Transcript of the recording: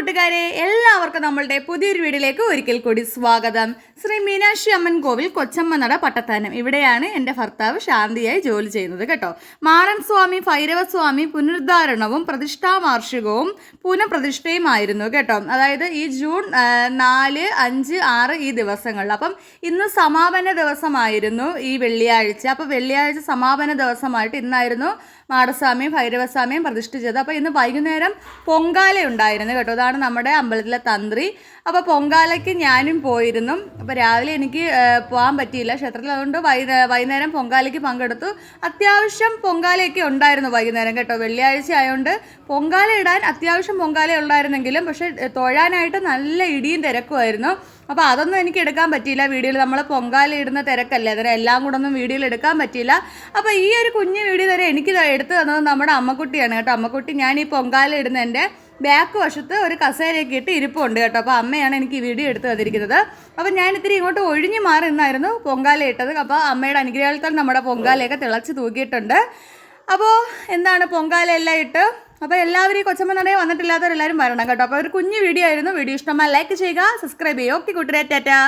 കൂട്ടുകാരെ എല്ലാവർക്കും നമ്മളുടെ പുതിയൊരു വീഡിയോയിലേക്ക് ഒരിക്കൽ കൂടി സ്വാഗതം. ശ്രീ മീനാക്ഷി അമ്മൻ കോവിൽ കൊച്ചമ്മ നട പട്ടത്താനം. ഇവിടെയാണ് എന്റെ ഭർത്താവ് ശാന്തിയായി ജോലി ചെയ്യുന്നത് കേട്ടോ. മാറൻ സ്വാമി ഭൈരവസ്വാമി പുനരുദ്ധാരണവും പ്രതിഷ്ഠാ വാർഷികവും പുനഃപ്രതിഷ്ഠയുമായിരുന്നു കേട്ടോ. അതായത് ഈ ജൂൺ നാല് അഞ്ച് ആറ് ഈ ദിവസങ്ങളിൽ. അപ്പം ഇന്ന് സമാപന ദിവസമായിരുന്നു ഈ വെള്ളിയാഴ്ച. അപ്പോൾ വെള്ളിയാഴ്ച സമാപന ദിവസമായിട്ട് ഇന്നായിരുന്നു മാടസ്വാമിയും ഭൈരവസ്വാമിയും പ്രതിഷ്ഠിച്ചത്. അപ്പോൾ ഇന്ന് വൈകുന്നേരം പൊങ്കാല ഉണ്ടായിരുന്നു കേട്ടോ. അതാണ് നമ്മുടെ അമ്പലത്തിലെ തന്ത്രി. അപ്പോൾ പൊങ്കാലയ്ക്ക് ഞാനും പോയിരുന്നു. അപ്പോൾ രാവിലെ എനിക്ക് പോകാൻ പറ്റിയില്ല. ക്ഷേത്രത്തിൽ അതുകൊണ്ട് വൈകുന്നേരം പൊങ്കാലയ്ക്ക് പങ്കെടുത്തു. അത്യാവശ്യം പൊങ്കാലയൊക്കെ ഉണ്ടായിരുന്നു വൈകുന്നേരം കേട്ടോ. വെള്ളിയാഴ്ച ആയതുകൊണ്ട് പൊങ്കാല ഇടാൻ അത്യാവശ്യം പൊങ്കാല ഉണ്ടായിരുന്നെങ്കിലും പക്ഷേ തൊഴാനായിട്ട് നല്ല ഇടിയും തിരക്കുമായിരുന്നു. അപ്പോൾ അതൊന്നും എനിക്ക് എടുക്കാൻ പറ്റിയില്ല വീഡിയോയിൽ. നമ്മൾ പൊങ്കാല ഇടുന്ന തിരക്കല്ലേ അതിന് എല്ലാം കൂടെ ഒന്നും വീഡിയോയിൽ എടുക്കാൻ പറ്റിയില്ല. അപ്പോൾ ഈ ഒരു കുഞ്ഞു വീഡിയോ വരെ എനിക്ക് എടുത്തു തന്നത് നമ്മുടെ അമ്മക്കുട്ടിയാണ് കേട്ടോ. അമ്മക്കുട്ടി ഞാൻ ഈ പൊങ്കാല ഇടുന്നതിന്റെ ബാക്ക് വശത്ത് ഒരു കസേരയൊക്കെ ഇട്ട് ഇരിപ്പുണ്ട് കേട്ടോ. അപ്പോൾ അമ്മയാണ് എനിക്ക് വീഡിയോ എടുത്ത് തന്നിരിക്കുന്നത്. അപ്പോൾ ഞാൻ ഇത്തിരി ഇങ്ങോട്ട് ഒഴിഞ്ഞു മാറി നിന്നായിരുന്നു പൊങ്കാല ഇട്ടത്. അപ്പോൾ അമ്മയുടെ അനുഗ്രഹത്താൽ നമ്മുടെ പൊങ്കാലയൊക്കെ തിളച്ച് തൂക്കിയിട്ടുണ്ട്. അപ്പോൾ എന്താണ് പൊങ്കാല എല്ലാം ഇട്ട്? അപ്പോൾ എല്ലാവരും കൊച്ചമ്മ നടയെ വന്നിട്ടില്ലാത്തവരെല്ലാവരും വരണം കേട്ടോ. അപ്പോൾ ഒരു കുഞ്ഞു വീഡിയോ ആയിരുന്നു. വീഡിയോ ഇഷ്ടമായി ലൈക്ക് ചെയ്യുക സബ്സ്ക്രൈബ് ചെയ്യുക. ഓക്കെ കൂട്ടുകാരെ ടാറ്റാ.